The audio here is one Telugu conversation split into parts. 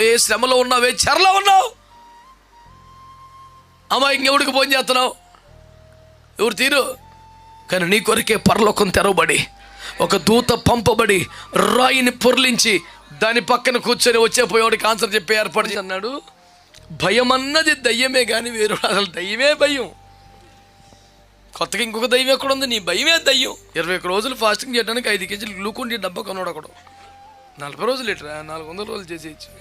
ఏ శ్రమలో ఉన్నావు? ఏ చెరలో ఉన్నావు? అమ్మా ఇంకెవడికి ఫోన్ చేస్తున్నావు? ఎవరు తీరు? కానీ నీ కొరికే పరలోకం తెరవబడి ఒక దూత పంపబడి రాయిని పొర్లించి దాని పక్కన కూర్చొని వచ్చే పోయేవాడికి ఆన్సర్ చెప్పి ఏర్పాటు అన్నాడు. భయం అన్నది దయ్యమే కానీ వేరు. అసలు దయ్యమే భయం. కొత్తగా ఇంకొక దయ్యం ఎక్కడ ఉంది నీ భయమే దయ్యం. ఇరవై ఒక రోజులు ఫాస్టింగ్ చేయడానికి ఐదు కేజీలు గ్లూకోన్ డబ్బా కొన్నాడు ఒకడు నలభై రోజులు ఇట్రా నాలుగు వందల రోజులు చేసేయచ్చు.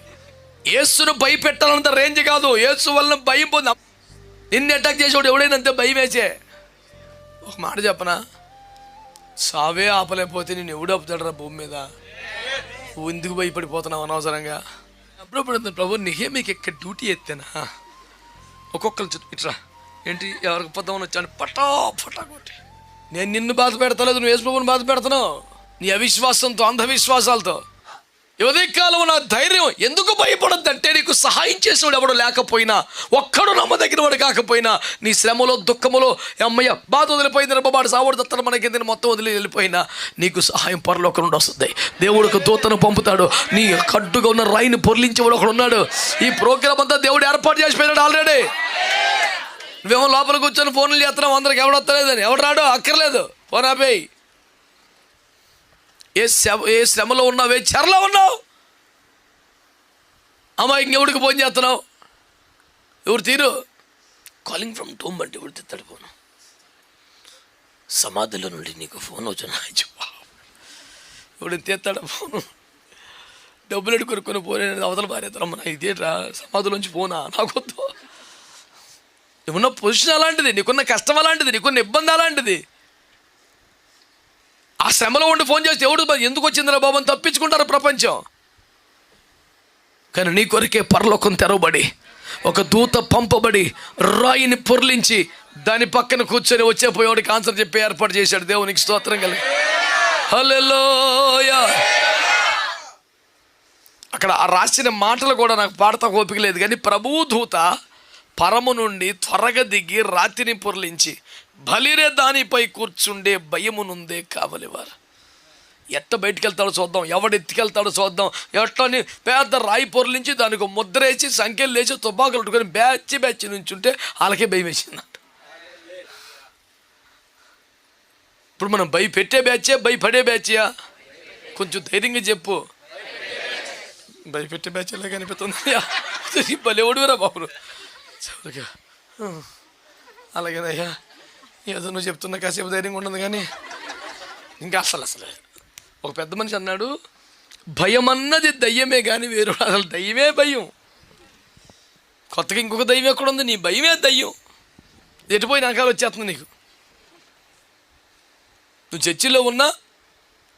యేసును భయపెట్టాలంత రేంజ్ కాదు. ఏసు వలన భయం పొందాం. నిన్ను అటాక్ చేసేవాడు ఎవడైనా అంతే భయం వేసే. ఒక మాట చెప్పనా? సావే ఆపలేకపోతే నేను ఎవడు ఆపుతాడరా భూమి మీద? నువ్వు ఎందుకు భయపడిపోతున్నావు అనవసరంగా? అప్పుడప్పుడు ప్రభు నిహే మీకు ఎక్కడ డ్యూటీ ఎత్తేనా? ఒక్కొక్కరు చూ- ఇట్రా. ఏంటి ఎవరికి పొద్దామని వచ్చాను? పటా పటా కొట్టి. నేను నిన్ను బాధ పెడతలేదు నువ్వు యేసుప్రభుని బాధ పెడుతున్నావు. నీ అవిశ్వాసంతో అంధవిశ్వాసాలతో. ఉదయకాలం నా ధైర్యం ఎందుకు భయపడద్దంటే నీకు సహాయం చేసేవాడు ఎవడు లేకపోయినా ఒక్కడు నమ్మదగిన వాడు కాకపోయినా నీ శ్రమలో దుఃఖములో అమ్మయ్య బాధ వదిలిపోయింది రబ్బబాడు సావుడు దత్తన మనకి మొత్తం వదిలి వెళ్ళిపోయినా నీకు సహాయం పరలోక నుండి వస్తుంది. దేవుడికి దూతను పంపుతాడు. నీ కట్టుగా ఉన్న రాయిని పొర్లించేవాడు ఒకడు ఉన్నాడు. ఈ ప్రోగ్రామ్ అంతా దేవుడు ఏర్పాటు చేసిపోయినాడు ఆల్రెడీ. నువ్వేమో లోపల కూర్చొని ఫోన్లు చేస్తున్నావు అందరికి ఎవడు వస్తలేదని. ఎవడు రాడు? అక్కర్లేదు. ఫోన్ ఆపేయి. ఏ శ్రమ ఏ శ్రమలో ఉన్నావు ఏ చెరలో ఉన్నావు? అమ్మా ఇంకెవడికి ఫోన్ చేస్తున్నావు? ఎవరు తీరు? కాలింగ్ ఫ్రమ్ టూమ్ అంటే ఎవరు తిత్తాడు ఫోన్? సమాధిలో నుండి నీకు ఫోన్ వచ్చిన. ఎవడు తీస్తాడు ఫోను? డబ్బులు ఎడు కొనుక్కొని పోనీ అవతల పారేస్తారమ్మ నా ఇదేట్రా? సమాధిలోంచి ఫోనా? నాకొద్దు నీకున్న పొజిషన్ అలాంటిది? నీకున్న కష్టం అలాంటిది? నీకున్న ఇబ్బంది అలాంటిది? ఆ శ్రమలో ఉండి ఫోన్ చేస్తే ఎవడు ఎందుకు వచ్చిందిరా బాబు అని తప్పించుకుంటారు ప్రపంచం. కానీ నీ కొరికే పరలోకం తెరవబడి ఒక దూత పంపబడి రాయిని పొర్లించి దాని పక్కన కూర్చొని వచ్చే పోయేవాడికి ఆన్సర్ చెప్పి ఏర్పాటు చేశాడు. దేవునికి స్తోత్రం కలిగి. హలోయా అక్కడ ఆ రాసిన మాటలు కూడా నాకు పాడతా ఓపిక లేదు. కానీ ప్రభువు దూత పరము నుండి త్వరగా దిగి రాతిని పొర్లించి బలిరే దానిపై కూర్చుండే భయమునుందే కావలివారు. ఎట్ట బయటికి వెళ్తాడో చూద్దాం ఎవడు ఎత్తుకెళ్తాడో చూద్దాం ఎట్లని పెద్ద రాయి పొరలించి దానికి ముద్రేసి సంఖ్యలు లేచి తుపాకులు పెట్టుకొని బ్యాచ్ బ్యాచ్ నుంచి ఉంటే వాళ్ళకే భయం వేసిందంట ఇప్పుడు మనం భయపెట్టే బ్యాచే భయపడే బ్యాచ్యా కొంచెం ధైర్యంగా చెప్పు. భయపెట్టే బ్యాచ్ ఎలా కనిపిస్తుంది భలేవాడురా బాబు చివరిగా అలాగేనయ్యా. ఏదో నువ్వు చెప్తున్నా కాసేపు ధైర్యంగా ఉండదు కానీ ఇంకా అసలు అసలు ఒక పెద్ద మనిషి అన్నాడు భయం అన్నది దయ్యమే కానీ వేరు అసలు దయ్యమే భయం. కొత్తగా ఇంకొక దయ్యం ఎక్కడ ఉంది? నీ భయమే దయ్యం. ఎటుపోయి నరకాలు వచ్చేస్తుంది నీకు? నువ్వు చర్చిలో ఉన్నా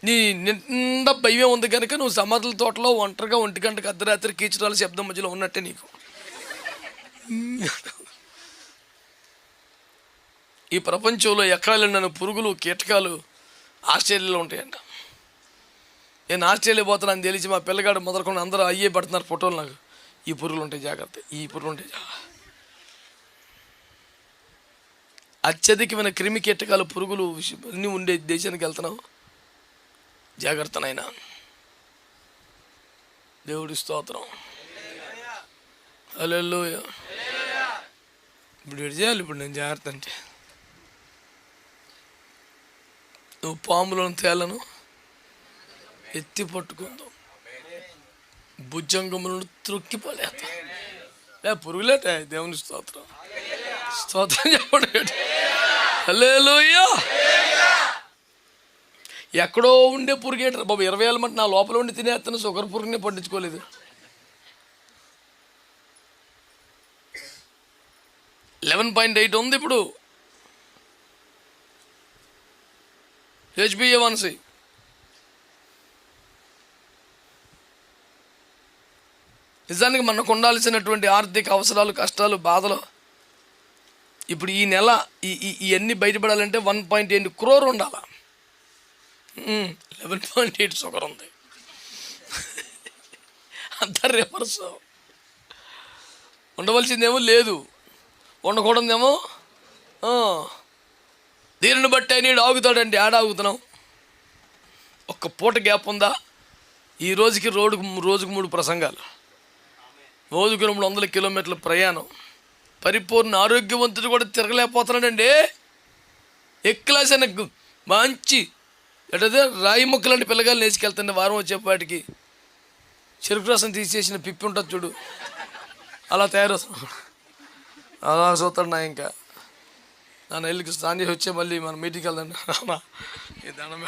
నీ నిండా భయమే ఉంది కనుక నువ్వు సమాధుల తోటలో ఒంటరిగా ఒంటి గంటకు అర్ధరాత్రి కీచురాల శబ్దం మధ్యలో ఉన్నట్టే నీకు. ఈ ప్రపంచంలో ఎక్కడ పురుగులు కీటకాలు ఆస్ట్రేలియాలో ఉంటాయంట. నేను ఆస్ట్రేలియా పోతున్నాను తెలిసి మా పిల్లగాడు మొదలుకొని అందరూ అయ్యే పడుతున్నారు ఫోటోలు నాకు. ఈ పురుగులు ఉంటాయి జాగ్రత్త ఈ పురుగులు ఉంటాయి జాగ్రత్త. అత్యధికమైన క్రిమి కీటకాలు పురుగులు అన్నీ ఉండే దేశానికి వెళ్తున్నావు. జాగ్రత్త నాయన. దేవుడి స్తోత్రం. హల్లెలూయా. ఇప్పుడు ఎటు చేయాలి ఇప్పుడు నేను జాగ్రత్త అంటే. నువ్వు పాములను తేలను ఎత్తి పట్టుకుందాం. భుజంగములను త్రొక్కి పడేస్తా లే పురుగులేట దేవుని స్తోత్రం. స్తోత్రం చెప్పండి హల్లెలూయా. ఎక్కడో ఉండే పురుగేటారు. బాబు ఇరవై ఏళ్ళ మంటే నా లోపల ఉండి తినేస్తాను షుగర్ పురుగునే పట్టించుకోలేదు లెవెన్ పాయింట్ ఎయిట్ ఉంది ఇప్పుడు. హెచ్బిఏ వన్సీ నిజానికి మనకు ఉండాల్సినటువంటి ఆర్థిక అవసరాలు కష్టాలు బాధలు. ఇప్పుడు ఈ నెల ఈ ఇవన్నీ బయటపడాలంటే వన్ పాయింట్ ఎయిట్ క్రోర్ ఉండాలి. లెవెన్ పాయింట్ ఎయిట్ షుగర్ ఉంది. అంత రివర్స్ ఉండవలసిందేమో లేదు. ఉండకూడదేమో ఆ. దీనిని బట్టి ఆయన ఆగుతాడండి. ఆడ ఆగుతున్నాం ఒక్క పూట గ్యాప్ ఉందా? ఈ రోజుకి రోడ్డుకు రోజుకు మూడు ప్రసంగాలు. రోజుకు రెండు వందల కిలోమీటర్ల ప్రయాణం. పరిపూర్ణ ఆరోగ్యవంతుడు కూడా తిరగలేకపోతున్నాడండి. ఎక్కిలాస నాకు మంచి. ఎటదే రాయి మొక్కలాంటి పిల్లగాలు నేసుకెళ్తాండి వారం వచ్చేపాటికి. చెరుకు రసం తీసేసిన పిప్పి ఉంటుంది చూడు. అలా తయారవుతున్నాడు. అలా చూస్తాడు నా ఇంకా. నా ఇల్లుకి స్నానం చేసి వచ్చే మళ్ళీ మనం మీటింగ్కి వెళ్దాం. అన్నా ఈ దండం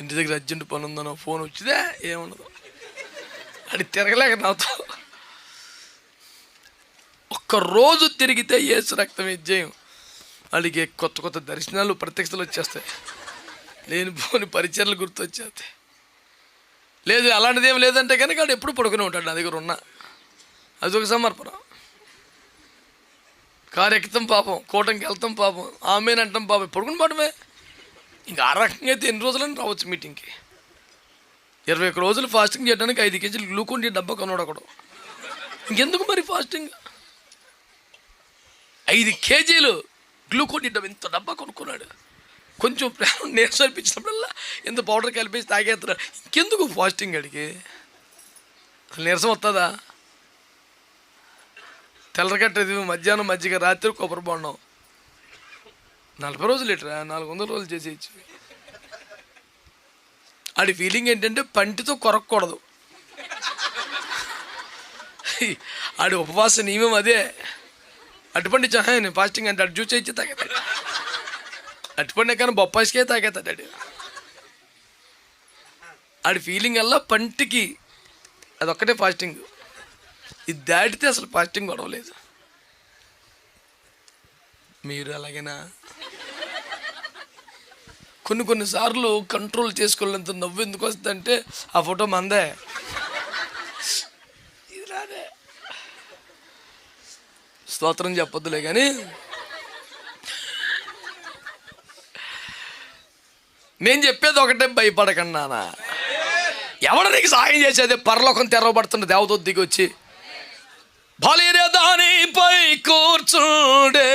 ఇంటి దగ్గర అర్జెంట్ పని ఉందనో ఫోన్ వచ్చిదే ఏముండదు. అది తిరగలేక నాతో. ఒక్క రోజు తిరిగితే ఏసు రక్తం విజయం వాడికి కొత్త కొత్త దర్శనాలు ప్రత్యక్షలు వచ్చేస్తాయి. లేనిపోని పరిచయలు గుర్తొచ్చేస్తాయి. లేదు అలాంటిది ఏం లేదంటే కనుక వాడు ఎప్పుడు పడుకునే ఉంటాడు నా దగ్గర ఉన్న. అది ఒక సమర్పణ. కారు ఎక్కుతాం పాపం కోటంకి వెళ్తాం పాపం ఆమెనంటాం పాపం. పడుకుని పాడమే ఇంకా ఆ రకంగా అయితే ఎన్ని రోజులని రావచ్చు మీటింగ్కి. ఇరవై ఒక్క రోజులు ఫాస్టింగ్ చేయడానికి ఐదు కేజీలు గ్లూకోన్ డబ్బా కొన్నాడు ఒకడు. ఇంకెందుకు మరి ఫాస్టింగ్? ఐదు కేజీలు గ్లూకోన్ డి డబ్బా ఇంత డబ్బా కొనుక్కున్నాడు. కొంచెం ప్రేమ నీరసం అనిపించినప్పుడల్లా ఇంత పౌడర్ కలిపేసి తాగేస్తున్నాడు ఇంకెందుకు ఫాస్టింగ్ అడిగి నీరసం వస్తుందా తెల్లగట్టది మధ్యాహ్నం మజ్జిగ రాత్రి కొబ్బరి బొండం. నలభై రోజులు ఇట్రా నాలుగు వందల రోజులు చేసేయచ్చు. ఆడి ఫీలింగ్ ఏంటంటే పంటితో కొరకూడదు ఆడి ఉపవాస నియమం అదే. అటుపండి చా నేను ఫాస్టింగ్ అంటే అటు జ్యూస్ ఇచ్చి తాగేతాడు అటుపండి కానీ బొప్పాయికే తాగేతాడు ఆడి. ఆడి ఫీలింగ్ వల్ల పంటికి అదొక్కటే ఫాస్టింగ్ ఇది దాటితే అసలు ఫాస్టింగ్ గొడవలేదు మీరు అలాగేనా? కొన్ని కొన్ని సార్లు కంట్రోల్ చేసుకోలేంత నవ్వు ఎందుకు వస్తుందంటే ఆ ఫోటో మందే. ఇది రాదే. స్తోత్రం చెప్పొద్దులే కానీ. నేను చెప్పేది ఒకటే భయపడకన్నానా ఎవడ నీకు సాయం చేసేది? పరలోకం తెరవబడుతున్న దేవత వచ్చి బలిరే దానిపై కూర్చుండే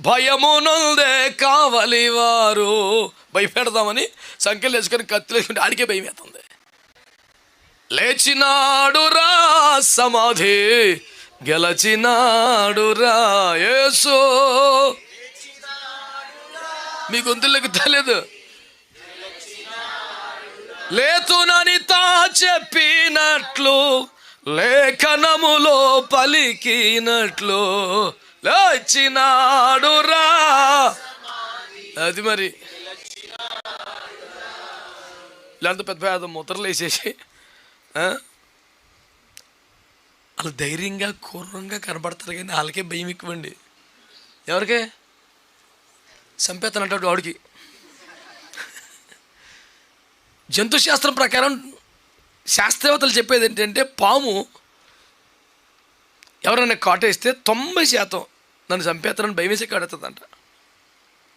భయమునుందే కావలి వారు భయపెడదామని సంఖ్యలు వేసుకొని కత్తి వేసుకుంటే ఆడికే భయం అవుతుంది లేచినాడురా సమాధి గెలచినాడురా యేసో. మీ గొంతులకు తెలియదు లేతునని తా చెప్పినట్లు లేఖనములో పలికినట్లు లేచినాడురా. అది మరి లేదంటే పెద్ద పెద్ద ముద్రలు వేసేసి వాళ్ళు ధైర్యంగా క్రూరంగా కనబడతారు కానీ వాళ్ళకే భయం ఎక్కువండి. ఎవరికే? చంపేస్తానంటాడు వాడికి జంతు శాస్త్రం ప్రకారం శాస్త్రవేత్తలు చెప్పేది ఏంటంటే పాము ఎవరైనా కాటేస్తే తొంభై శాతం నన్ను చంపేస్తారని భయం వేసే కాడేస్తుందంట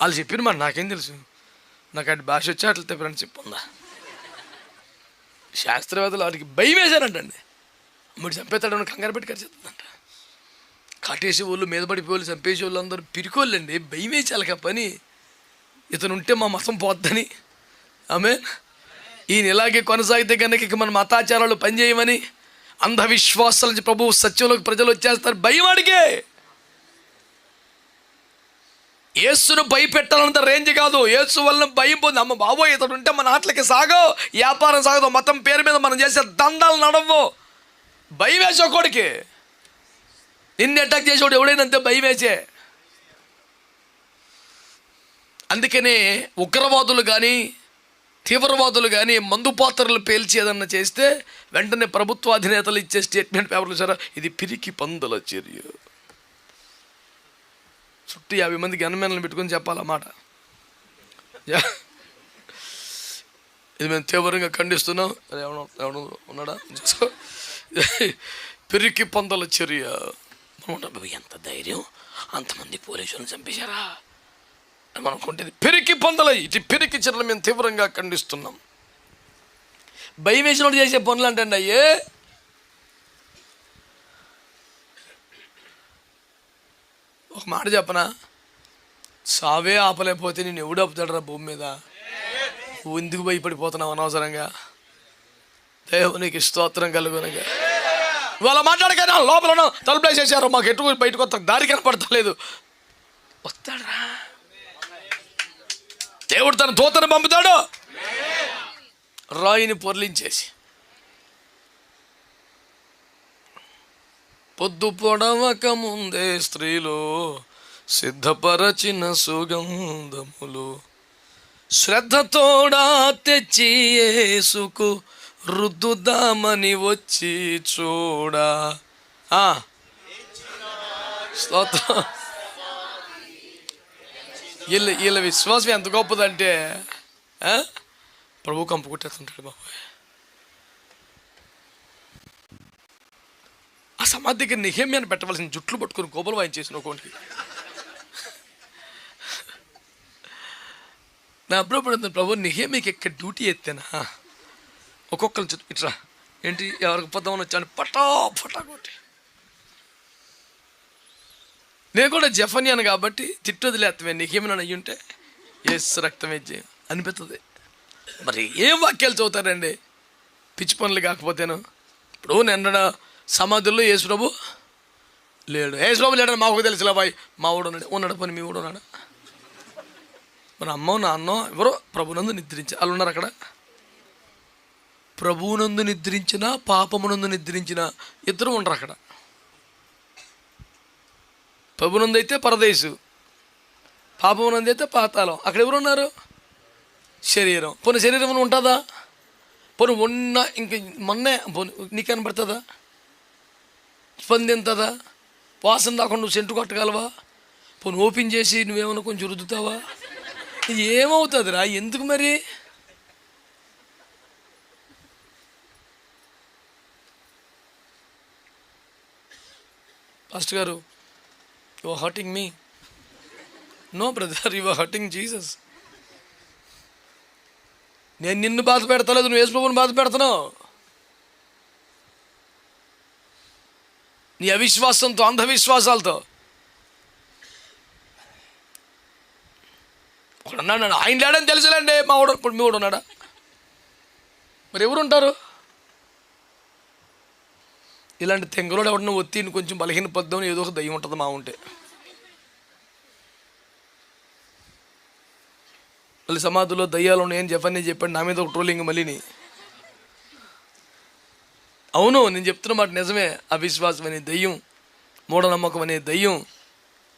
వాళ్ళు చెప్పిన మరి నాకేం తెలుసు. నాకు అటు భాష వచ్చి అట్లా చెప్పారని చెప్పుందా శాస్త్రవేత్తలు వారికి భయం వేశారంటండి. ముడి చంపేస్తాడని కంగారు పెట్టి కరిచేస్తుందంట కాటేసే వాళ్ళు మీద పడిపోయి చంపేసే వాళ్ళు అందరూ పిరికోళ్ళండి. భయం వేసాలి పని. ఇతను ఉంటే మా మతం పోద్దని. ఆమె ఈయన ఇలాగే కొనసాగితే కనుక ఇక మన మతాచారాలు పనిచేయమని అంధవిశ్వాసాల నుంచి ప్రభువు సత్యంలోకి ప్రజలు వచ్చేస్తారు. భయం అడిగే యేసును భయపెట్టాలంత రేంజ్ కాదు. యేసు వలన భయం పొంది అమ్మ బాబో ఇతడు ఉంటే మన ఆటలకి సాగో వ్యాపారం సాగదు మతం పేరు మీద మనం చేసే దందాలు నడవు. భయం వేసే ఒకడికి. నిన్ను అటాక్ చేసేవాడు ఎవడైనా అంతే భయం వేసే. అందుకనే ఉగ్రవాదులు కానీ తీవ్రవాదులు కానీ మందు పాత్రలు పేల్చి ఏదన్నా చేస్తే వెంటనే ప్రభుత్వ అధినేతలు ఇచ్చే స్టేట్మెంట్ పేపర్లు సారా ఇది పిరికి పందుల చర్య. చుట్టూ యాభై మంది గన్మెన్లను పెట్టుకొని చెప్పాలన్నమాట యా. ఇది మేము తీవ్రంగా ఖండిస్తున్నాం. ఎవడు ఉన్నాడా? చూసుకో. పిరికి పందల చర్య. ఎంత ధైర్యం? అంతమంది పోలీసులను చంపేశారా? అని మనం పెరికి పొందల ఇటు పెరికి చర్యలు మేము తీవ్రంగా ఖండిస్తున్నాం. భయం వేసినోడు చేసే పనులు అంటే అయ్యే. ఒక మాట చెప్పనా? సావే ఆపలేకపోతే నేను ఎవడు ఆపుతాడరా భూమి మీద? నువ్వు ఎందుకు భయపడిపోతున్నావు అనవసరంగా? దేవునికి స్తోత్రం కలుగునగా. వాళ్ళ మాట్లాడగానే లోపల తలుపులేసేసారు మాకు ఎటు బయటకు వస్తా. దారి కనపడతలేదు. వస్తాడరా. దేవుడు తన దూతను పంపుతాడు. రాయిని పొర్లించేసి. పొద్దు పొడవక ముందే స్త్రీలు సిద్ధపరచిన సుగంధములు. శ్రద్ధతోడా తెచ్చి యేసుకు రుద్దుదామని వచ్చి చూడా. ఆ. స్తోత్రం. వీళ్ళ వీళ్ళ విశ్వాసం ఎంత గొప్పదంటే ఆ? ప్రభు కంపు కొట్టేస్తుంటాడు బాబు. ఆ సమాధి దగ్గర నిహేమ్యాన్ని పెట్టవలసిన జుట్లు పట్టుకుని గోపలు వాయించేసిన ఒకటి నా అప్పుడు ప్రభు నిహేమికి ఎక్కడ డ్యూటీ ఎత్తేనా? ఒక్కొక్కరు చుట్టూ ఇట్రా. ఏంటి ఎవరికి పొద్దామని వచ్చాను? పటా పటా కొట్టి. నేను కూడా జఫనియాను కాబట్టి తిట్టొదిలేత్తమే నీకేమైనా అయ్యుంటే ఎస్ రక్తమే జయం అనిపిస్తుంది మరి ఏం వాక్యాలు చదువుతారండి? పిచ్చి పనులు కాకపోతేను. ఇప్పుడు నిన్న సమాధుల్లో యేసు ప్రభు లేడు. యేసు ప్రభు లేడని మాకు తెలుసులే బాయ్. మా ఊడు ఉన్నాడు. ఉన్నాడు పని మీ ఊడు ఉన్నాడు? మరి అమ్మ నాన్న ఎవరో ప్రభునందు నిద్రించి వాళ్ళు ఉన్నారు అక్కడ. ప్రభువునందు నిద్రించిన పాపమునందు నిద్రించిన ఇద్దరు ఉండరు అక్కడ. ప్రభునందైతే అయితే పరదేశు పాపమునందైతే అయితే పాతాళం. అక్కడ ఎవరు ఉన్నారు శరీరం. పోనీ శరీరం ఉంటుందా? పోనీ ఉన్న ఇంక మొన్నే పోనీ నీకు కనబడుతుందా? స్పందింతుందా వాసన రాకుండా నువ్వు సెంటు కొట్టగలవా? పోనీ ఓపెన్ చేసి నువ్వేమైనా కొంచెం రుద్దుతావా? ఏమవుతుందిరా? ఎందుకు మరి? ఫస్ట్ గారు you are hurting me no brother you are hurting Jesus నేను నిన్ను బాధ పెడతలేదు నువ్వు యేసుప్రభుని బాధ పెడుతున్నావు. నీ అవిశ్వాసంతో అంధవిశ్వాసాలతో. ఒకడు అన్నాడు ఆయన లేడని తెలుసులేండి మా వాడు ఇప్పుడు మీ వాడు ఉన్నాడా? మరి ఎవరు ఉంటారు ఇలాంటి తెంగలోడు ఎవడన్నా ఒత్తి కొంచెం బలహీన పద్దామని ఏదో ఒక దయ్యం ఉంటుంది మా ఉంటే. మళ్ళీ సమాధిలో దయ్యాలు ఉన్నాయని చెప్పని చెప్పాడు నా మీద ఒక ట్రోలింగ్ మళ్ళీని. అవును నేను చెప్తున్న మాట నిజమే. అవిశ్వాసం అనే దయ్యం మూఢనమ్మకం అనే దయ్యం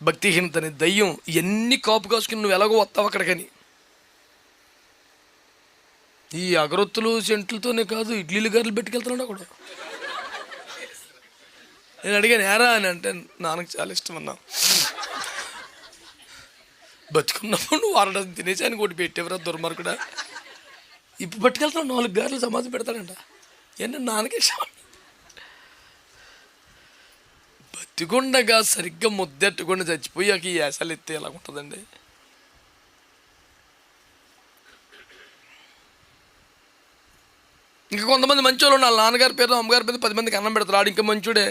భక్తిహీనత అనే దయ్యం ఇవన్నీ కాపు కాసుకుని నువ్వు ఎలాగో వస్తావు అక్కడికని. ఈ అగరొత్తులు సెంట్లతోనే కాదు ఇడ్లీలు గారెలు పెట్టుకెళ్తున్నాడు అక్కడ. నేను అడిగాను ఎరా అని అంటే నాన్నకు చాలా ఇష్టం అన్నా బతుకున్నప్పుడు నువ్వు అరడం తినేసి అని కొట్టి పెట్టేవరా దుర్మార్గుడా? ఇప్పుడు పట్టుకెళ్తాను నాలుగు గారెలు సమాధి పెడతాడంట. ఏంటంటే నాన్నకి ఇష్టం బతికుండగా సరిగ్గా ముద్దెట్టుకుండా చచ్చిపోయాక ఈ యాసలు ఎత్తే ఎలా ఉంటుందండి? ఇంకా కొంతమంది మంచోళ్ళు ఉన్నారు. నాన్నగారి పేరు అమ్మగారి పేరు పది మందికి అన్నం పెడతారు. ఆడు ఇంకా మంచోడే.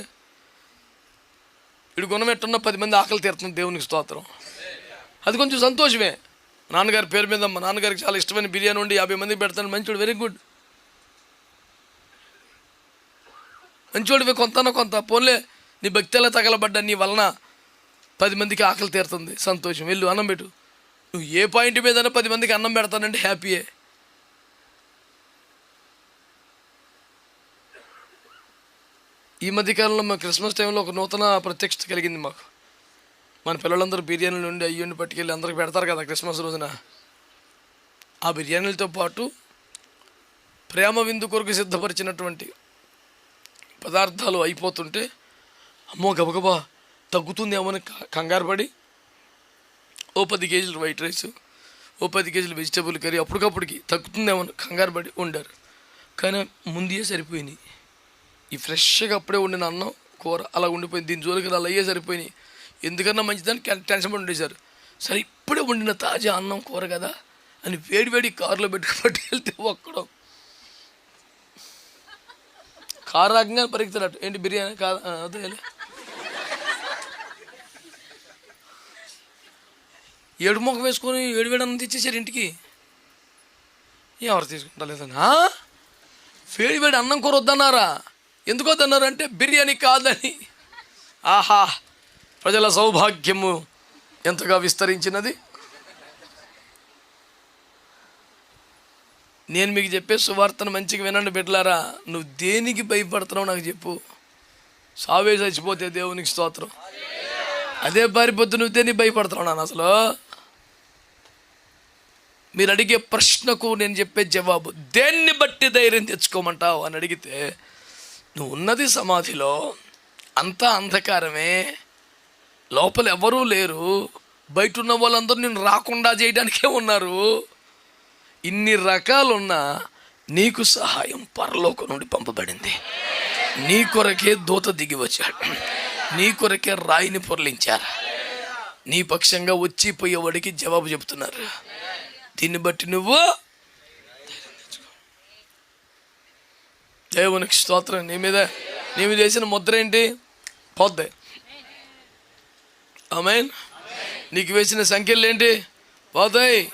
వీడు గుణమెట్టున్న పది మంది ఆకలి తీరుతుంది దేవునికి స్తోత్రం. అది కొంచెం సంతోషమే. నాన్నగారి పేరు మీద మా నాన్నగారికి చాలా ఇష్టమైన బిర్యానీ ఉండి యాభై మందికి పెడతాను. మంచోడు వెరీ గుడ్. మంచోడివి కొంత కొంత. పోన్లే నీ భక్తిలా తగలబడ్డా నీ వలన పది మందికి ఆకలి తీరుతుంది. సంతోషం. వెళ్ళు అన్నం పెట్టు. నువ్వు ఏ పాయింట్ మీదైనా పది మందికి అన్నం పెడతానంటే హ్యాపీయే. ఈ మధ్యకాలంలో మా క్రిస్మస్ టైంలో ఒక నూతన ప్రత్యక్షత కలిగింది మాకు. మన పిల్లలందరూ బిర్యానీలు ఉండి అయ్యుండి పట్టుకెళ్ళి అందరికి పెడతారు కదా క్రిస్మస్ రోజున. ఆ బిర్యానీలతో పాటు ప్రేమ విందు కొరకు సిద్ధపరిచినటువంటి పదార్థాలు అయిపోతుంటే అమ్మో గబగబా తగ్గుతుందేమో అని క- కంగారు పడి ఓ పది కేజీలు వైట్ రైస్ ఓ పది కేజీలు వెజిటబుల్ కర్రీ అప్పటికప్పటికి తగ్గుతుందేమో అని కంగారు పడి వండారు కానీ ముందే సరిపోయినాయి. ఈ ఫ్రెష్గా అప్పుడే వండిన అన్నం కూర అలా ఉండిపోయింది. దీని జోలికి అలా అయ్యే సరిపోయినాయి. ఎందుకన్నా మంచిదని టెన్షన్ పడి ఉండేశారు. సరే ఇప్పుడే వండిన తాజా అన్నం కూర కదా అని వేడి వేడి కారులో పెట్టుకు పట్టుకెళ్తే ఒక్కడం. కారు రాకంగా పరిగెత్తాడు ఏంటి బిర్యానీ కాదు? అదే ఏడు మొక్క వేసుకొని ఏడు వేడు అన్నం తెచ్చేసారు ఇంటికి. ఎవరు తీసుకుంటా లేదన్నా? వేడి వేడి అన్నం కూర వద్దన్నారా? ఎందుకో తిన్నారంటే బిర్యానీ కాదని. ఆహా ప్రజల సౌభాగ్యము ఎంతగా విస్తరించినది. నేను మీకు చెప్పే సువార్తను మంచిగా వినండి బిడ్డలారా. నువ్వు దేనికి భయపడుతున్నావు నాకు చెప్పు. సావే చచ్చిపోతే దేవునికి స్తోత్రం. అదే పారిపోతే నువ్వు దేనికి భయపడుతున్నావు నాన్న అసలు? మీరు అడిగే ప్రశ్నకు నేను చెప్పే జవాబు దేన్ని బట్టి ధైర్యం తెచ్చుకోమంటావు అని అడిగితే నువ్వు ఉన్నది సమాధిలో అంతా అంధకారమే. లోపల ఎవరూ లేరు. బయట ఉన్న వాళ్ళందరూ నేను రాకుండా చేయడానికే ఉన్నారు. ఇన్ని రకాలున్నా నీకు సహాయం పరలోకం నుండి పంపబడింది. నీ కొరకే దూత దిగి వచ్చాడు. నీ కొరకే రాయిని పొరలించారు. నీ పక్షంగా వచ్చి పోయేవాడికి జవాబు చెబుతున్నారు దీన్ని బట్టి నువ్వు దేవునికి స్తోత్రం. నీ మీద నీ చేసిన ముద్ర ఏంటి? పోద్ది. ఆమెన్. నీకు వేసిన సంఖ్యలు ఏంటి? పోతాయి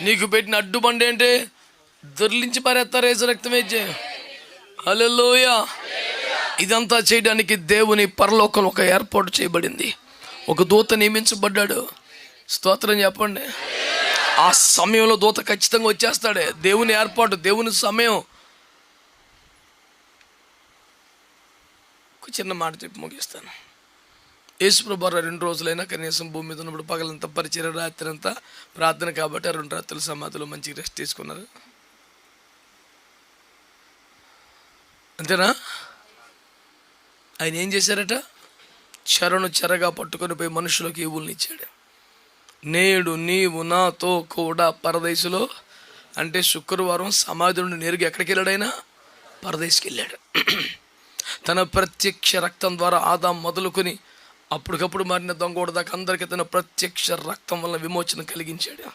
నీకు పెట్టిన అడ్డుబండి ఏంటి? దొర్లించి పారేస్తారు ఏసు రక్తం వేచే. హలోయ ఇదంతా చేయడానికి దేవుని పరలోకం ఒక ఏర్పాటు చేయబడింది. ఒక దూత నియమించబడ్డాడు. స్తోత్రం చెప్పండి. ఆ సమయంలో దూత ఖచ్చితంగా వచ్చేస్తాడే. దేవుని ఏర్పాటు దేవుని సమయం. ఒక చిన్న మాట చెప్పి ముగిస్తాను. యేసుప్రభు రెండు రోజులైనా కనీసం భూమి మీద ఉన్నప్పుడు పగలంతా పరిచయ రాత్రి అంతా ప్రార్థన కాబట్టి ఆ రెండు రాత్రుల సమాధిలో మంచి రెస్ట్ తీసుకున్నారు. అంతేనా? ఆయన ఏం చేశారట? చెరను చెరగా పట్టుకొని పోయి మనుషులకు ఈవుల్ని ఇచ్చాడు. నేడు నీవు నాతో కూడా పరదేశులో అంటే శుక్రవారం సమాధి నుండి నేరుగా ఎక్కడికి వెళ్ళాడైనా పరదేశికి వెళ్ళాడు. తన ప్రత్యక్ష రక్తం ద్వారా ఆదాం మొదలుకొని అప్పటికప్పుడు మారిన దొంగోడు దాకా అందరికీ తన ప్రత్యక్ష రక్తం వల్ల విమోచన కలిగించాడు.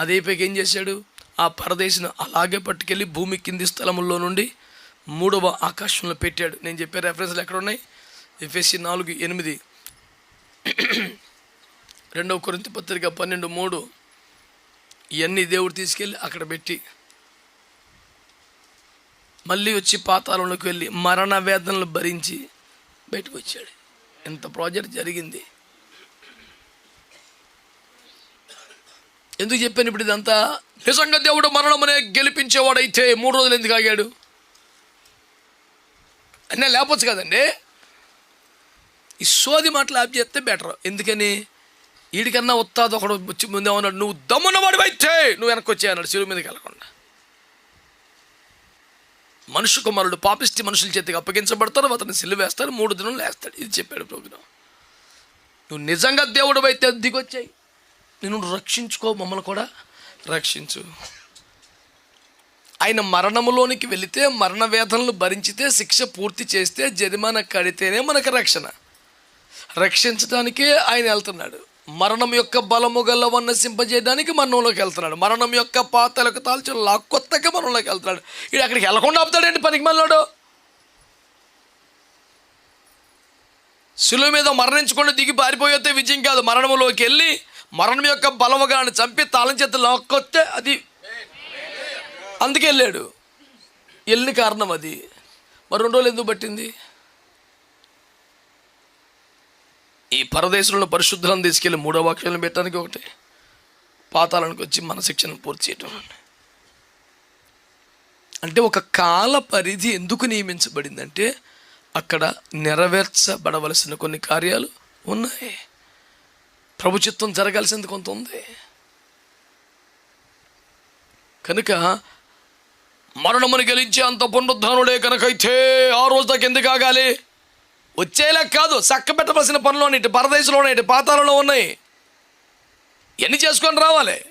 అదైపోయి ఏం చేశాడు? ఆ పరదేశిని అలాగే పట్టుకెళ్ళి భూమి కింది స్థలముల్లో నుండి మూడవ ఆకాశంలో పెట్టాడు. నేను చెప్పే రెఫరెన్స్లు ఎక్కడ ఉన్నాయి ఎఫ్ఎస్సి నాలుగు ఎనిమిది. రెండవ కొరింత పత్రిక పన్నెండు మూడు. ఇవన్నీ దేవుడు తీసుకెళ్ళి అక్కడ పెట్టి మళ్ళీ వచ్చి పాతాళంలోకి వెళ్ళి మరణ వేదనలు భరించి బయటకు వచ్చాడు. ఎంత ప్రాజెక్ట్ జరిగింది. ఎందుకు చెప్పాను ఇప్పుడు ఇదంతా? నిజంగా దేవుడు మరణమనే గెలిపించేవాడైతే మూడు రోజులు ఎందుకు ఆగాడు? అన్నీ లేపచ్చు కదండి. ఈ సోది మాటలు ఆప్ చేస్తే బెటర్. ఎందుకని? వీడికన్నా ఉత్తాది ఒకడు వచ్చి ముందే ఉన్నాడు నువ్వు దమ్మున్నవాడు వాడివైతే నువ్వు వెనక్కి వచ్చాయన్నాడు చెరువు మీదకి వెళ్ళకుండా. మనుషు కుమారుడు పాపిష్టి మనుషుల చేతికి అప్పగించబడతారు అతను సిల్లువేస్తారు మూడు దినం లేస్తాడు. ఇది చెప్పాడు ప్రోగ్రాం నువ్వు నిజంగా దేవుడు అయితే దిగొచ్చాయి. నేను రక్షించుకో మమ్మల్ని కూడా రక్షించు. ఆయన మరణములోనికి వెళితే మరణ వేదనలు భరించితే శిక్ష పూర్తి చేస్తే జరిమానా కడితేనే మనకు రక్షణ. రక్షించడానికే ఆయన వెళ్తున్నాడు. మరణం యొక్క బలము గల్లవన్న సింపజేయడానికి మరణంలోకి వెళ్తున్నాడు. మరణం యొక్క పాతలకు లా లాక్కొత్తగా మరణంలోకి వెళ్తున్నాడు. ఇది అక్కడికి వెళ్ళకుండా ఆపుతాడండి పనికి మళ్ళాడు? శిలువ మీద మరణించకుండా దిగి పారిపోయితే విజయం కాదు. మరణంలోకి వెళ్ళి మరణం యొక్క బలముగాన్ని చంపి తాళం చేత లాక్కొస్తే అది అందుకే వెళ్ళాడు. వెళ్ళిన కారణం అది. మరి రెండు రోజులు ఎందుకు పట్టింది? ఈ పరదేశంలో పరిశుద్ధులను తీసుకెళ్ళి మూడో వాక్యాలను పెట్టడానికి ఒకటి. పాతాళానికి వచ్చి మన శిక్షను పూర్తి చేయటం అంటే ఒక కాల పరిధి ఎందుకు నియమించబడిందంటే అక్కడ నెరవేర్చబడవలసిన కొన్ని కార్యాలు ఉన్నాయి. ప్రభుత్వం జరగాల్సింది కొంత ఉంది. కనుక మరణమును గెలించే అంత పునరుద్ధానుడే కనుకైతే ఆ రోజు దాకా ఎందుకు ఆగాలి? వచ్చేలా కాదు చక్క పెట్టవలసిన పనులు ఇటు పరదేశంలో ఉన్నాయి ఇటు పాతాలలో ఉన్నాయి. ఎన్ని చేసుకొని రావాలి?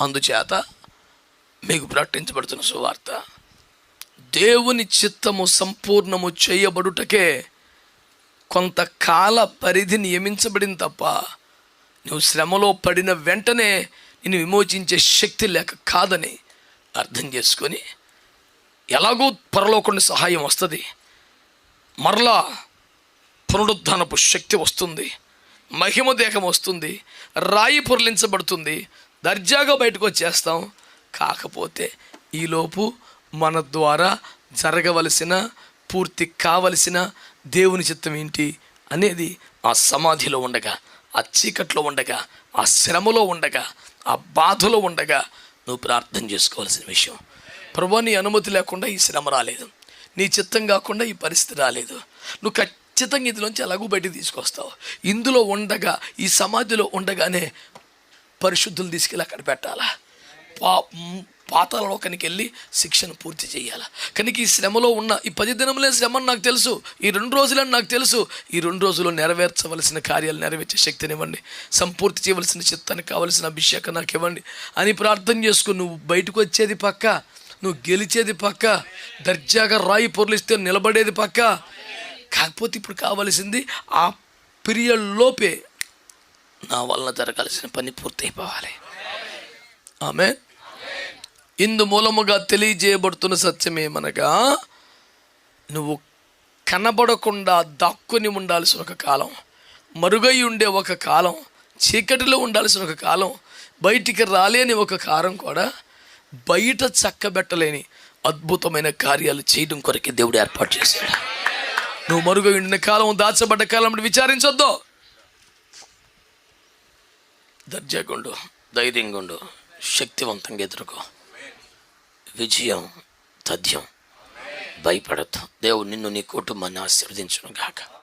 అందుచేత మీకు ప్రకటించబడుతున్న సువార్త దేవుని చిత్తము సంపూర్ణము చేయబడుటకే కొంతకాల పరిధి నియమించబడింది తప్ప నువ్వు శ్రమలో పడిన వెంటనే నిన్ను విమోచించే శక్తి లేక కాదని అర్థం చేసుకొని ఎలాగో పరలోకుండా సహాయం వస్తుంది. మరలా పునరుద్ధానపు శక్తి వస్తుంది. మహిమ దేహం వస్తుంది. రాయి పొరలించబడుతుంది. దర్జాగా బయటకు వచ్చేస్తాం. కాకపోతే ఈలోపు మన ద్వారా జరగవలసిన పూర్తి కావలసిన దేవుని చిత్తం ఏంటి అనేది ఆ సమాధిలో ఉండగా ఆ చీకట్లో ఉండగా ఆ శ్రమలో ఉండగా ఆ బాధలో ఉండగా నువ్వు ప్రార్థన చేసుకోవాల్సిన విషయం. ప్రభు నీ అనుమతి లేకుండా ఈ శ్రమ రాలేదు. నీ చిత్తం కాకుండా ఈ పరిస్థితి రాలేదు. నువ్వు ఖచ్చితంగా ఇందులోంచి ఎలాగూ బయటికి తీసుకొస్తావు. ఇందులో ఉండగా ఈ సమాధిలో ఉండగానే పరిశుద్ధులు తీసుకెళ్ళి అక్కడ పెట్టాలా? పా మ్, పాతాళలోకానికి వెళ్ళి శిక్షను పూర్తి చేయాలి? కనుక ఈ శ్రమలో ఉన్న ఈ పది దినములే శ్రమ నాకు తెలుసు ఈ రెండు రోజులని నాకు తెలుసు ఈ రెండు రోజులు నెరవేర్చవలసిన కార్యాలు నెరవేర్చే శక్తినివ్వండి సంపూర్తి చేయవలసిన చిత్తానికి కావలసిన అభిషేకం నాకు ఇవ్వండి. అని ప్రార్థన చేసుకుని నువ్వు బయటకు వచ్చేది పక్క? నువ్వు గెలిచేది పక్క దర్జాగా రాయి పొరలిస్తే నిలబడేది పక్క. కాకపోతే ఇప్పుడు కావలసింది ఆ పీరియడ్ లోపే నా వలన జరగాల్సిన పని పూర్తయిపోవాలి. ఆమె ఇందు మూలముగా తెలియజేయబడుతున్న సత్యమేమనగా నువ్వు కనబడకుండా దాక్కుని ఉండాల్సిన ఒక కాలం మరుగై ఉండే ఒక కాలం చీకటిలో ఉండాల్సిన ఒక కాలం బయటికి రాలేని ఒక కాలం కూడా బయట చక్కబెట్టలేని అద్భుతమైన కార్యాలు చేయడం కొరకే దేవుడు ఏర్పాటు చేశాడు. నువ్వు మరుగై ఉండిన కాలం దాచబడ్డ కాలం అంటే విచారించొద్దు. దర్జాగుండు ధైర్యంగుండు శక్తివంతంగా ఎదుర్కో. విజయం తథ్యం. భయపడద్దు. దేవుడు నిన్ను నీ కుటుంబాన్ని ఆశీర్వదించును గాక